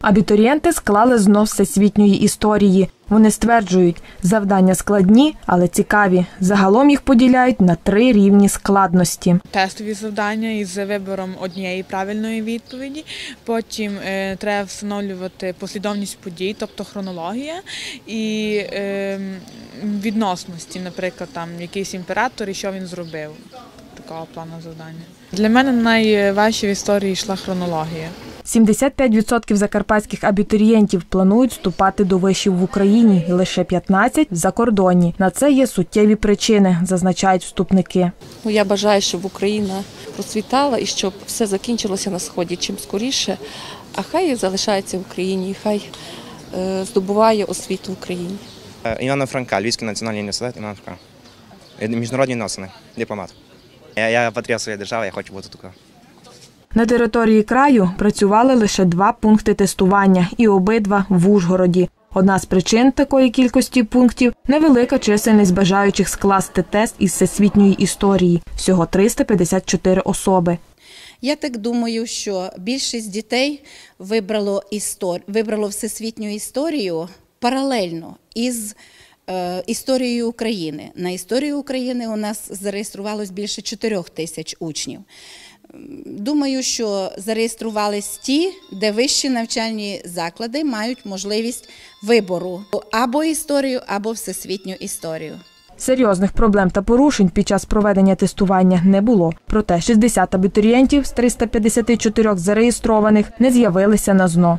Абітурієнти склали знов всесвітньої історії. Вони стверджують, завдання складні, але цікаві. Загалом їх поділяють на три рівні складності. тестові завдання із вибором однієї правильної відповіді. Потім е, треба встановлювати послідовність подій, тобто хронологія і е, відносності, наприклад, там якийсь імператор і що він зробив. Такого плану завдання. Для мене найважче в історії йшла хронологія. 75% закарпатських абітурієнтів планують вступати до вишів в Україні, і лише 15% – в закордонні. На це є суттєві причини, зазначають вступники. Ну, я бажаю, щоб Україна процвітала і щоб все закінчилося на сході чим скоріше. А хай залишається в Україні, і хай е, здобуває освіту в Україні. Е, Івана Франка, Львівський національний університет Івана Франка. Е, Міжнародні відносини, дипломат. Я, я патріот своєї держави, я хочу бути такою. На території краю працювали лише два пункти тестування, і обидва в Ужгороді. Одна з причин такої кількості пунктів невелика чисельність бажаючих скласти тест із всесвітньої історії всього 354 особи. Я так думаю, що більшість дітей вибрало істор... вибрало всесвітню історію паралельно із е, історією України. На історію України у нас зареєструвалось більше 4 тисяч учнів. Думаю, що зареєструвались ті, де вищі навчальні заклади мають можливість вибору або історію, або всесвітню історію. Серйозних проблем та порушень під час проведення тестування не було. Проте 60 абітурієнтів з 354 зареєстрованих не з'явилися на ЗНО.